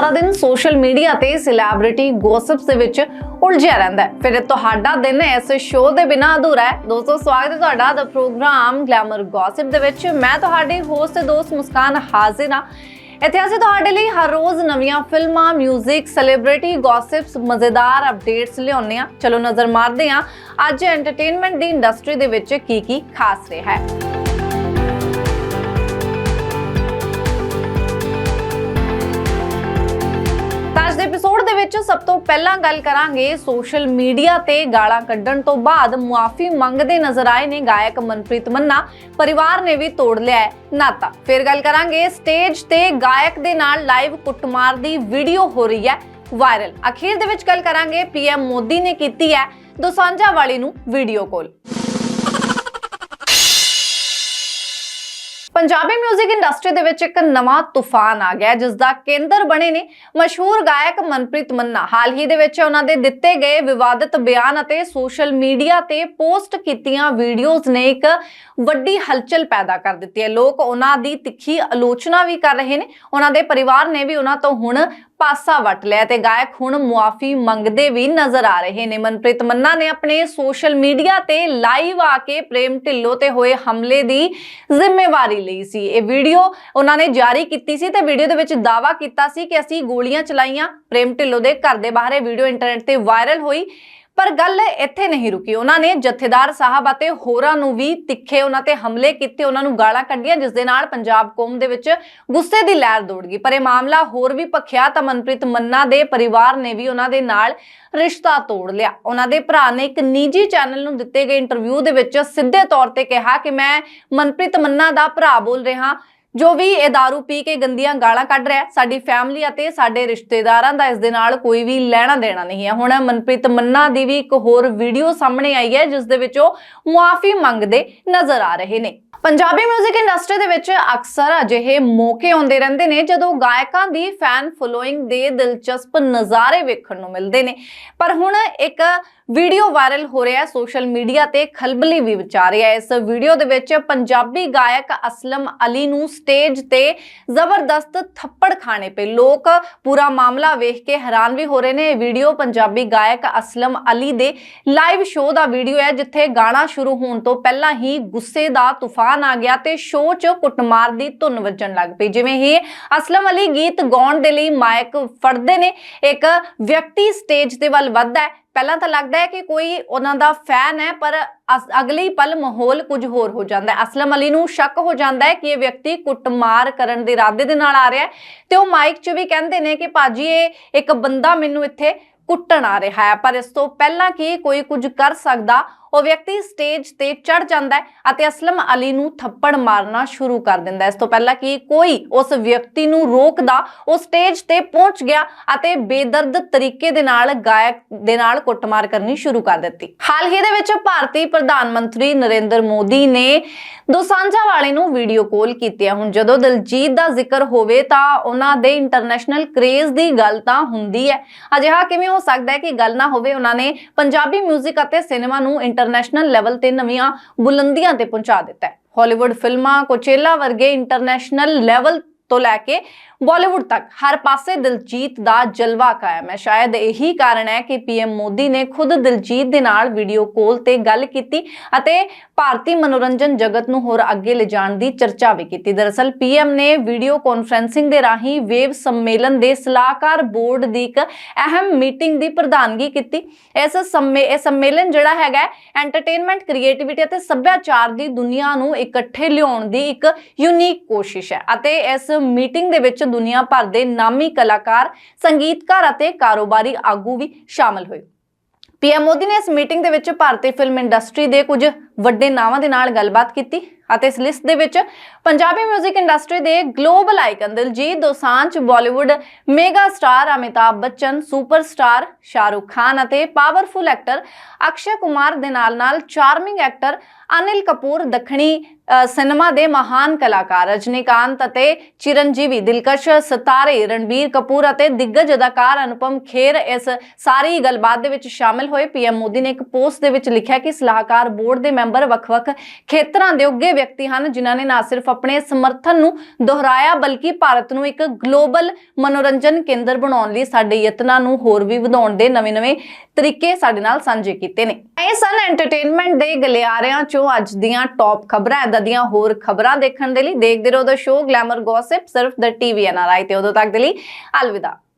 ਸਾਰਾ ਦਿਨ social media ਤੇ ਸੈਲੈਬ੍ਰਿਟੀ ਗੌਸਿਪਸ ਦੇ ਵਿੱਚ ਉਲਝਿਆ ਰਹਿੰਦਾ ਹੈ। ਫਿਰ ਤੁਹਾਡਾ ਦਿਨ ਇਸ ਸ਼ੋਅ ਦੇ ਬਿਨਾਂ ਅਧੂਰਾ ਹੈ। ਦੋਸਤੋ, ਸਵਾਗਤ ਹੈ ਤੁਹਾਡਾ ਦਾ ਪ੍ਰੋਗਰਾਮ ਗਲੈਮਰ ਗੌਸਿਪ ਦੇ ਵਿੱਚ। ਮੈਂ ਤੁਹਾਡੀ ਹੋਸਟ ਤੇ ਦੋਸਤ ਮੁਸਕਾਨ ਹਾਜ਼ਰ ਹਾਂ। ਇੱਥੇ ਅਸੀਂ ਤੁਹਾਡੇ ਲਈ ਹਰ ਰੋਜ਼ ਨਵੀਆਂ ਫਿਲਮਾਂ 뮤직 ਸੈਲੀਬ੍ਰਿਟੀ ਗੌਸਿਪਸ ਮਜ਼ੇਦਾਰ ਅਪਡੇਟਸ ਲਿਆਉਂਦੇ ਆ ਚਲੋ ਨਜ਼ਰ ਮਾਰਦੇ ਆ ਅੱਜ ਐਂਟਰਟੇਨਮੈਂਟ ਦੀ ਇੰਡਸਟਰੀ ਦੇ ਵਿੱਚ ਕੀ ਕੀ ਖਾਸ ਰਿਹਾ ਹੈ। ਵਿੱਚ ਸਭ ਤੋਂ ਪਹਿਲਾਂ ਗੱਲ ਕਰਾਂਗੇ ਸੋਸ਼ਲ ਮੀਡੀਆ ਤੇ ਗਾਲਾਂ ਕੱਢਣ ਤੋਂ ਬਾਅਦ ਮੁਆਫੀ ਮੰਗਦੇ ਨਜ਼ਰ ਆਏ ਨੇ ਗਾਇਕ ਮਨਪ੍ਰੀਤ ਮੰਨਾ। ਪਰਿਵਾਰ ਨੇ ਵੀ ਤੋੜ ਲਿਆ ਹੈ ਨਾਤਾ। ਫਿਰ ਗੱਲ ਕਰਾਂਗੇ ਸਟੇਜ ਤੇ ਗਾਇਕ ਦੇ ਨਾਲ ਲਾਈਵ ਕੁੱਟਮਾਰ ਦੀ ਵੀਡੀਓ ਹੋ ਰਹੀ ਹੈ ਵਾਇਰਲ। ਅਖੀਰ ਦੇ ਵਿੱਚ ਗੱਲ ਕਰਾਂਗੇ ਪੀਐਮ ਮੋਦੀ ਨੇ ਕੀਤੀ ਹੈ ਦੋਸਾਂਝਾ ਵਾਲੀ ਨੂੰ ਵੀਡੀਓ ਕਾਲ। ਪੰਜਾਬੀ 뮤직 ਇੰਡਸਟਰੀ ਦੇ ਵਿੱਚ ਇੱਕ ਨਵਾਂ ਤੂਫਾਨ ਆ ਗਿਆ ਜਿਸ ਦਾ ਕੇਂਦਰ ਬਣੇ ਨੇ ਮਸ਼ਹੂਰ ਗਾਇਕ ਮਨਪ੍ਰੀਤ ਮੰਨਾ। ਹਾਲ ਹੀ ਦੇ ਵਿੱਚ ਉਹਨਾਂ ਦੇ ਦਿੱਤੇ ਗਏ ਵਿਵਾਦਿਤ ਬਿਆਨ ਅਤੇ ਸੋਸ਼ਲ ਮੀਡੀਆ ਤੇ ਪੋਸਟ ਕੀਤੀਆਂ ਵੀਡੀਓਜ਼ ਨੇ ਇੱਕ ਵੱਡੀ ਹਲਚਲ ਪੈਦਾ ਕਰ ਦਿੱਤੀ ਹੈ। ਲੋਕ ਉਹਨਾਂ ਦੀ ਤਿੱਖੀ ਆਲੋਚਨਾ ਵੀ ਕਰ ਰਹੇ ਨੇ। ਉਹਨਾਂ ਦੇ ਪਰਿਵਾਰ ਨੇ ਵੀ ਉਹਨਾਂ ਤੋਂ ਹੁਣ ਪਾਸਾ ਵਟ ਲਿਆ ਤੇ ਗਾਇਕ ਹੁਣ ਮੁਆਫੀ ਮੰਗਦੇ ਵੀ ਨਜ਼ਰ ਆ ਰਹੇ ਨੇ। ਮਨਪ੍ਰੀਤ ਮੰਨਾ ਨੇ ਆਪਣੇ ਸੋਸ਼ਲ ਮੀਡੀਆ ਤੇ ਲਾਈਵ ਆ ਕੇ ਪ੍ਰੇਮ ਢਿੱਲੋਂ ਤੇ ਹੋਏ ਹਮਲੇ ਦੀ ਜ਼ਿੰਮੇਵਾਰੀ ਲਈ ਸੀ। ਇਹ ਵੀਡੀਓ ਉਹਨਾਂ ਨੇ ਜਾਰੀ ਕੀਤੀ ਸੀ ਤੇ ਵੀਡੀਓ ਦੇ ਵਿੱਚ ਦਾਵਾ ਕੀਤਾ ਸੀ ਕਿ ਅਸੀਂ ਗੋਲੀਆਂ ਚਲਾਈਆਂ। ਪ੍ਰੇਮ ਢਿੱਲੋਂ ਦੇ ਘਰ ਦੇ ਬਾਹਰ ਇਹ ਵੀਡੀਓ ਇੰਟਰਨੈਟ ਤੇ ਵਾਇਰਲ ਹੋਈ। ਪਰ ਗੱਲ ਇੱਥੇ ਨਹੀਂ ਰੁਕੀ। ਉਹਨਾਂ ਨੇ ਜਥੇਦਾਰ ਸਾਹਿਬ ਅਤੇ ਹੋਰਾਂ ਨੂੰ ਵੀ ਤਿੱਖੇ ਉਹਨਾਂ ਤੇ ਹਮਲੇ ਕੀਤੇ, ਉਹਨਾਂ ਨੂੰ ਗਾਲਾਂ ਕੱਢੀਆਂ, ਜਿਸ ਦੇ ਨਾਲ ਪੰਜਾਬ ਕੌਮ ਦੇ ਵਿੱਚ ਗੁੱਸੇ ਦੀ ਲਹਿਰ ਦੌੜ ਗਈ। ਪਰ ਇਹ ਮਾਮਲਾ ਹੋਰ ਵੀ ਭਖਿਆ ਤਾਂ ਮਨਪ੍ਰੀਤ ਮੰਨਾ ਦੇ ਪਰਿਵਾਰ ਨੇ ਵੀ ਉਹਨਾਂ ਦੇ ਨਾਲ ਰਿਸ਼ਤਾ ਤੋੜ ਲਿਆ। ਉਹਨਾਂ ਦੇ ਭਰਾ ਨੇ ਇੱਕ ਨਿੱਜੀ ਚੈਨਲ ਨੂੰ ਦਿੱਤੇ ਗਏ ਇੰਟਰਵਿਊ ਦੇ ਵਿੱਚ ਸਿੱਧੇ ਤੌਰ ਤੇ ਕਿਹਾ ਕਿ ਮੈਂ ਮਨਪ੍ਰੀਤ ਮੰਨਾ ਦਾ ਭਰਾ ਬੋਲ ਰਿਹਾ। ਜੋ ਵੀ ਇਹ दारू ਪੀ ਕੇ ਗੰਦੀਆਂ ਗਾਲਾਂ ਕੱਢ ਰਿਹਾ ਹੈ, ਸਾਡੀ ਫੈਮਿਲੀ ਅਤੇ ਸਾਡੇ ਰਿਸ਼ਤੇਦਾਰਾਂ ਦਾ ਇਸ ਦੇ ਨਾਲ ਕੋਈ ਵੀ ਲੈਣਾ ਦੇਣਾ ਨਹੀਂ ਹੈ ਹੁਣ ਮਨਪ੍ਰੀਤ ਮੰਨਾ ਦੀ ਵੀ ਇੱਕ ਹੋਰ ਵੀਡੀਓ ਸਾਹਮਣੇ ਆਈ ਹੈ ਜਿਸ ਦੇ ਵਿੱਚ ਉਹ ਮੁਆਫੀ ਮੰਗਦੇ ਨਜ਼ਰ ਆ ਰਹੇ ਨੇ ਪੰਜਾਬੀ 뮤직 ਇੰਡਸਟਰੀ ਦੇ ਵਿੱਚ ਅਕਸਰ ਅਜਿਹੇ ਮੌਕੇ ਆਉਂਦੇ ਰਹਿੰਦੇ ਨੇ ਜਦੋਂ ਗਾਇਕਾਂ ਦੀ ਫੈਨ ਫੋਲੋਇੰਗ ਦੇ ਦਿਲਚਸਪ ਨਜ਼ਾਰੇ ਵੇਖਣ ਨੂੰ ਮਿਲਦੇ ਨੇ ਪਰ ਹੁਣ ਇੱਕ ਵੀਡੀਓ ਵਾਇਰਲ ਹੋ ਰਿਹਾ ਹੈ ਸੋਸ਼ਲ ਮੀਡੀਆ ਤੇ ਖਲਬਲੀ ਵੀ ਵਿਚਾਰ ਰਿਹਾ ਹੈ ਇਸ ਵੀਡੀਓ ਦੇ ਵਿੱਚ ਪੰਜਾਬੀ ਗਾਇਕ ਅਸਲਮ ਅਲੀ ਨੂੰ ਸਟੇਜ ਤੇ ਜ਼ਬਰਦਸਤ ਥੱਪੜ ਖਾਣੇ ਪਏ। ਲੋਕ ਪੂਰਾ ਮਾਮਲਾ ਵੇਖ ਕੇ ਹੈਰਾਨ ਵੀ ਹੋ ਰਹੇ ਨੇ। ਇਹ ਵੀਡੀਓ ਪੰਜਾਬੀ ਗਾਇਕ ਅਸਲਮ ਅਲੀ ਦੇ ਲਾਈਵ ਸ਼ੋਅ ਦਾ ਵੀਡੀਓ ਹੈ, ਜਿੱਥੇ ਗਾਣਾ ਸ਼ੁਰੂ ਹੋਣ ਤੋਂ ਪਹਿਲਾਂ ਹੀ ਗੁੱਸੇ ਦਾ ਤੂਫਾਨ ਆ ਗਿਆ ਤੇ ਸ਼ੋਅ 'ਚ ਕੁੱਟਮਾਰ ਦੀ ਧੁਨ ਵੱਜਣ ਲੱਗ ਪਈ। ਜਿਵੇਂ ਹੀ ਅਸਲਮ ਅਲੀ ਗੀਤ ਗਾਉਣ ਦੇ ਲਈ ਮਾਈਕ ਫੜਦੇ ਨੇ, ਇੱਕ ਵਿਅਕਤੀ ਸਟੇਜ ਦੇ ਵੱਲ ਵੱਧਦਾ ਹੈ ਪਹਿਲਾਂ ਤਾਂ ਲੱਗਦਾ ਹੈ ਕਿ ਕੋਈ ਉਹਨਾਂ ਦਾ ਫੈਨ ਹੈ, ਪਰ ਅਗਲੀ ਪਲ ਮਾਹੌਲ ਕੁਝ ਹੋਰ ਹੋ ਜਾਂਦਾ ਹੈ। ਅਸਲਮ ਅਲੀ ਨੂੰ ਸ਼ੱਕ ਹੋ ਜਾਂਦਾ ਹੈ ਕਿ ਇਹ ਵਿਅਕਤੀ ਕੁੱਟਮਾਰ ਕਰਨ ਦੇ ਇਰਾਦੇ ਦੇ ਨਾਲ ਆ ਰਿਹਾ ਹੈ ਤੇ ਉਹ ਮਾਈਕ 'ਚ ਵੀ ਕਹਿੰਦੇ ਨੇ ਕਿ ਭਾਜੀ ਇਹ ਇੱਕ ਬੰਦਾ ਮੈਨੂੰ ਇੱਥੇ ਕੁੱਟਣ ਆ ਰਿਹਾ ਹੈ। ਪਰ ਇਸ ਤੋਂ ਪਹਿਲਾਂ ਕਿ ਕੋਈ ਕੁਝ ਕਰ ਸਕਦਾ? ਉਹ ਵਿਅਕਤੀ ਸਟੇਜ ਤੇ ਚੜ ਜਾਂਦਾ ਹੈ ਅਤੇ ਅਸਲਮ ਅਲੀ ਨੂੰ ਥੱਪੜ ਮਾਰਨਾ ਸ਼ੁਰੂ ਕਰ ਦਿੰਦਾ ਇਸ ਤੋਂ ਪਹਿਲਾਂ ਕਿ ਕੋਈ ਉਸ ਵਿਅਕਤੀ ਨੂੰ ਰੋਕਦਾ, ਉਹ ਸਟੇਜ ਤੇ ਪਹੁੰਚ ਗਿਆ ਅਤੇ ਬੇਦਰਦ ਤਰੀਕੇ ਦੇ ਨਾਲ ਗਾਇਕ ਦੇ ਨਾਲ ਕੁੱਟਮਾਰ ਕਰਨੀ ਸ਼ੁਰੂ ਕਰ ਦਿੱਤੀ। ਹਾਲ ਹੀ ਦੇ ਵਿੱਚ ਭਾਰਤੀ ਪ੍ਰਧਾਨ ਮੰਤਰੀ ਨਰਿੰਦਰ ਮੋਦੀ ਨੇ ਦੋਸਾਂਝਾ ਵਾਲੇ ਨੂੰ ਵੀਡੀਓ ਕਾਲ ਕੀਤੀ ਹੈ। ਹੁਣ ਜਦੋਂ ਦਿਲਜੀਤ ਦਾ ਜ਼ਿਕਰ ਹੋਵੇ ਤਾਂ ਉਹਨਾਂ ਦੇ ਇੰਟਰਨੈਸ਼ਨਲ ਕ੍ਰੇਜ਼ ਦੀ ਗੱਲ ਤਾਂ ਹੁੰਦੀ ਹੈ। ਅਜਿਹਾ ਕਿਵੇਂ ਹੋ ਸਕਦਾ ਹੈ ਕਿ ਗੱਲ ਨਾ ਹੋਵੇ? ਉਹਨਾਂ ਨੇ ਪੰਜਾਬੀ 뮤직 ਅਤੇ ਸਿਨੇਮਾ ਨੂੰ ਇੰਟਰਨੈਸ਼ਨਲ ਲੈਵਲ ਤੇ ਨਵੀਆਂ ਬੁਲੰਦੀਆਂ ਤੇ ਪਹੁੰਚਾ ਦਿੱਤਾ ਹੈ। ਹਾਲੀਵੁੱਡ ਫਿਲਮਾਂ ਕੋਚੇਲਾ ਵਰਗੇ ਇੰਟਰਨੈਸ਼ਨਲ ਲੈਵਲ ਤੋਂ ਲੈ ਕੇ ਬਾਲੀਵੁੱਡ ਤੱਕ ਹਰ ਪਾਸੇ ਦਿਲਜੀਤ ਦਾ ਜਲਵਾ ਕਾਇਮ ਹੈ। ਸ਼ਾਇਦ ਇਹੀ ਕਾਰਨ ਹੈ ਕਿ ਪੀਐਮ ਮੋਦੀ ਨੇ ਖੁਦ ਦਿਲਜੀਤ ਦੇ ਨਾਲ ਵੀਡੀਓ ਕਾਲ ਤੇ ਗੱਲ ਕੀਤੀ ਅਤੇ ਭਾਰਤੀ ਮਨੋਰੰਜਨ ਜਗਤ ਨੂੰ ਹੋਰ ਅੱਗੇ ਲਿਜਾਣ ਦੀ ਚਰਚਾ ਵੀ ਕੀਤੀ। ਦਰਅਸਲ ਪੀਐਮ ਨੇ ਵੀਡੀਓ ਕਾਨਫਰੈਂਸਿੰਗ ਦੇ ਰਾਹੀਂ ਵੇਵ ਸੰਮੇਲਨ ਦੇ ਸਲਾਹਕਾਰ ਬੋਰਡ ਦੀ ਇੱਕ ਅਹਿਮ ਮੀਟਿੰਗ ਦੀ ਪ੍ਰਧਾਨਗੀ ਕੀਤੀ। ਇਸ ਸੰਮੇਲਨ ਜਿਹੜਾ ਹੈਗਾ ਐਂਟਰਟੇਨਮੈਂਟ ਕ੍ਰੀਏਟੀਵਿਟੀ ਅਤੇ ਸੱਭਿਆਚਾਰ ਦੀ ਦੁਨੀਆ ਨੂੰ ਇਕੱਠੇ ਲਿਆਉਣ ਦੀ ਇੱਕ ਯੂਨੀਕ ਕੋਸ਼ਿਸ਼ ਹੈ ਅਤੇ ਇਸ ਮੀਟਿੰਗ ਦੇ ਵਿੱਚ ਦੁਨੀਆ ਭਰ ਦੇ ਨਾਮੀ ਕਲਾਕਾਰ, ਸੰਗੀਤਕਾਰ ਅਤੇ ਕਾਰੋਬਾਰੀ ਆਗੂ ਵੀ ਸ਼ਾਮਲ ਹੋਏ। ਪੀਐਮ ਮੋਦੀ ਨੇ ਇਸ ਮੀਟਿੰਗ ਦੇ ਵਿੱਚ ਭਾਰਤੀ ਫਿਲਮ ਇੰਡਸਟਰੀ ਦੇ ਕੁਝ ਵੱਡੇ ਨਾਵਾਂ ਦੇ ਨਾਲ ਗੱਲਬਾਤ ਕੀਤੀ ਅਤੇ ਇਸ ਲਿਸਟ ਦੇ ਵਿੱਚ ਪੰਜਾਬੀ 뮤직 ਇੰਡਸਟਰੀ ਦੇ global icon Diljit Dosanjh Bollywood mega star Amitabh Bachchan superstar Shahrukh Khan ਅਤੇ ਪਾਵਰਫੁਲ ਐਕਟਰ ਅਕਸ਼ੇ ਕੁਮਾਰ ਦੇ ਨਾਲ-ਨਾਲ ਚਾਰਮਿੰਗ ਐਕਟਰ ਅਨਿਲ ਕਪੂਰ, ਦੱਖਣੀ ਸਿਨੇਮਾ ਦੇ ਮਹਾਨ ਕਲਾਕਾਰ ਰਜਨੀਕਾਂਤ ਅਤੇ ਚਿਰੰਜੀਵੀ ਦਿਲਕਸ਼ ਸਤਾਰੇ, ਰਣਬੀਰ ਕਪੂਰ ਅਤੇ ਦਿੱਗਜ ਅਦਾਕਾਰ ਅਨੁਪਮ ਖੇਰ ਇਸ ਸਾਰੀ ਗੱਲਬਾਤ ਦੇ ਵਿੱਚ ਸ਼ਾਮਿਲ ਹੋਏ। ਪੀਐਮ ਮੋਦੀ ਨੇ ਇੱਕ ਪੋਸਟ ਦੇ ਵਿੱਚ ਲਿਖਿਆ ਕਿ ਸਲਾਹਕਾਰ ਬੋਰਡ ਦੇ ਮੈਂਬਰ ਮੈਂਬਰ ਵੱਖ-ਵੱਖ ਖੇਤਰਾਂ ਦੇ ਉੱਗੇ ਵਿਅਕਤੀ ਹਨ, ਜਿਨ੍ਹਾਂ ਨੇ ਨਾ ਸਿਰਫ ਆਪਣੇ ਸਮਰਥਨ ਨੂੰ ਦੁਹਰਾਇਆ, ਬਲਕਿ ਭਾਰਤ ਨੂੰ ਇੱਕ ਗਲੋਬਲ ਮਨੋਰੰਜਨ ਕੇਂਦਰ ਬਣਾਉਣ ਲਈ ਸਾਡੇ ਯਤਨਾਂ ਨੂੰ ਹੋਰ ਵੀ ਵਧਾਉਣ ਦੇ ਨਵੇਂ-ਨਵੇਂ ਤਰੀਕੇ ਸਾਡੇ ਨਾਲ ਸਾਂਝੇ ਕੀਤੇ ਨੇ। ਇਹ ਸਨ ਐਂਟਰਟੇਨਮੈਂਟ ਦੇ ਗਲਿਆਰਿਆਂ ਚੋਂ ਅੱਜ ਦੀਆਂ ਟੌਪ ਖਬਰਾਂ ਇਦਾਂ ਦੀਆਂ ਹੋਰ ਖਬਰਾਂ ਦੇਖਣ ਦੇ ਲਈ ਦੇਖਦੇ ਰਹੋ ਦਾ ਸ਼ੋਅ ਗਲੈਮਰ ਗੌਸਿਪ ਸਿਰਫ ਦ ਟੀਵੀ ਐਨਆਰਆਈ ਤੇ ਉਦੋਂ ਤੱਕ ਦੇ ਲਈ ਅਲਵਿਦਾ।